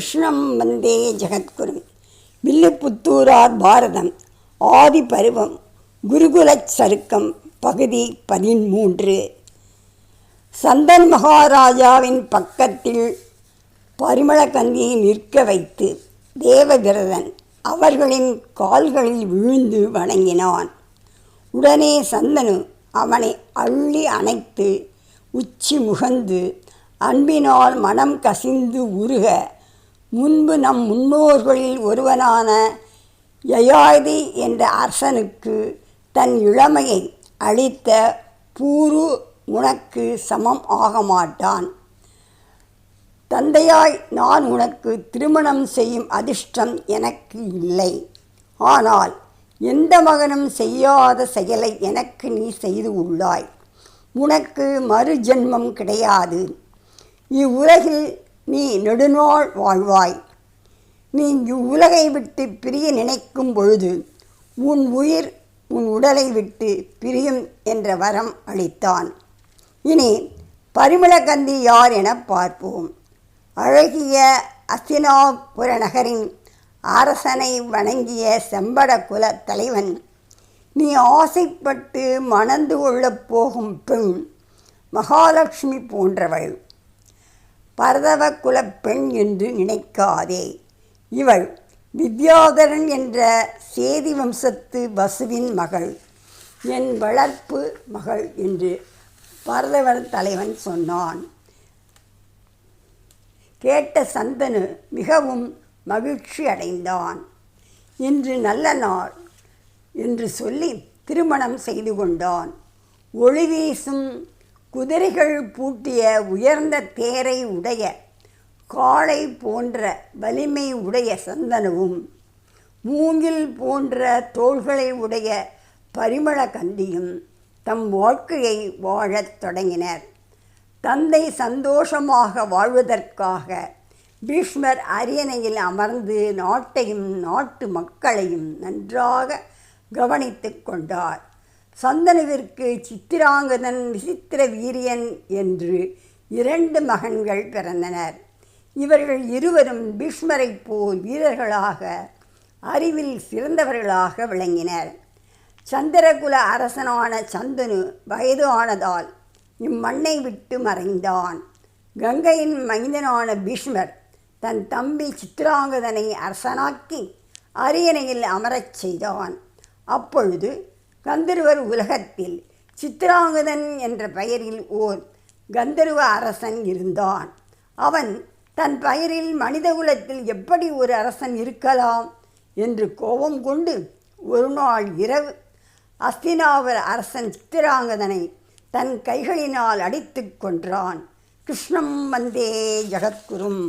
கிருஷ்ணம் வந்தே ஜெகத்குரு வில்லுப்புத்தூரார் பாரதம் ஆதி பருவம் குருகுலச் சருக்கம் பகுதி பதிமூன்று சந்தன் மகாராஜாவின் பக்கத்தில் பரிமளக்கந்தியை நிற்க வைத்து தேவவிரதன் அவர்களின் கால்களில் விழுந்து வணங்கினான். உடனே சந்தனு அவனை அள்ளி அணைத்து உச்சி முகந்து அன்பினால் மனம் கசிந்து உருக முன்பு நம் முன்னோர்களில் ஒருவனான யயாதி என்ற அரசனுக்கு தன் இளமையை அளித்த பூரு உனக்கு சமம் ஆக மாட்டான். தந்தையாய் நான் உனக்கு திருமணம் செய்யும் அதிர்ஷ்டம் எனக்கு இல்லை. ஆனால் எந்த மகனும் செய்யாத செயலை எனக்கு நீ செய்து உள்ளாய். உனக்கு மறு ஜென்மம் கிடையாது. இவ்வுலகில் நீ நெடுநாள் வாழ்வாய். நீ இவ்வுலகை விட்டு பிரிய நினைக்கும் பொழுது உன் உயிர் உன் உடலை விட்டு பிரியும் என்ற வரம் அளித்தான். இனி பரிமளகந்தி யார் என பார்ப்போம். அழகிய அசினாபுர நகரின் அரசனை வணங்கிய செம்பட குல தலைவன் நீ ஆசைப்பட்டு மணந்து கொள்ளப் போகும் பெண் மகாலட்சுமி போன்றவள். பரதவ குலப் பெண் என்று நினைக்காதே. இவள் வித்யாதரன் என்ற சேதி வம்சத்து வசுவின் மகள் என் வளர்ப்பு மகள் என்று பரதவர் தலைவன் சொன்னான். கேட்ட சந்தனு மிகவும் மகிழ்ச்சி அடைந்தான். இன்று நல்ல நாள் என்று சொல்லி திருமணம் செய்து கொண்டான். ஒளி வீசும் குதிரைகள் பூட்டிய உயர்ந்த தேரை உடைய காளை போன்ற வலிமை உடைய சந்தனவும் மூங்கில் போன்ற தோள்களை உடைய பரிமள கந்தியும் தம் வாழ்க்கையை வாழத் தொடங்கினர். தந்தை சந்தோஷமாக வாழ்வதற்காக பீஷ்மர் அரியணையில் அமர்ந்து நாட்டையும் நாட்டு மக்களையும் நன்றாக கவனித்து கொண்டார். சந்தனுவிற்கு சித்திராங்கதன் விசித்திர வீரியன் என்று இரண்டு மகன்கள் பிறந்தனர். இவர்கள் இருவரும் பீஷ்மரைப் போல் வீரர்களாக அறிவில் சிறந்தவர்களாக விளங்கினர். சந்திரகுல அரசனான சந்தனு வயது ஆனதால் இம்மண்ணை விட்டு மறைந்தான். கங்கையின் மைந்தனான பீஷ்மர் தன் தம்பி சித்திராங்கதனை அரசனாக்கி அரியணையில் அமரச் செய்தான். அப்பொழுது கந்தர்வர் உலகத்தில் சித்திராங்கதன் என்ற பெயரில் ஓர் கந்தர்வ அரசன் இருந்தான். அவன் தன் பெயரில் மனிதகுலத்தில் எப்படி ஒரு அரசன் இருக்கலாம் என்று கோபம் கொண்டு ஒரு நாள் இரவு அஸ்தினாவர் அரசன் சித்திராங்கதனை தன் கைகளினால் அடித்து கொன்றான். கிருஷ்ணம் வந்தே ஜகத்குரும்!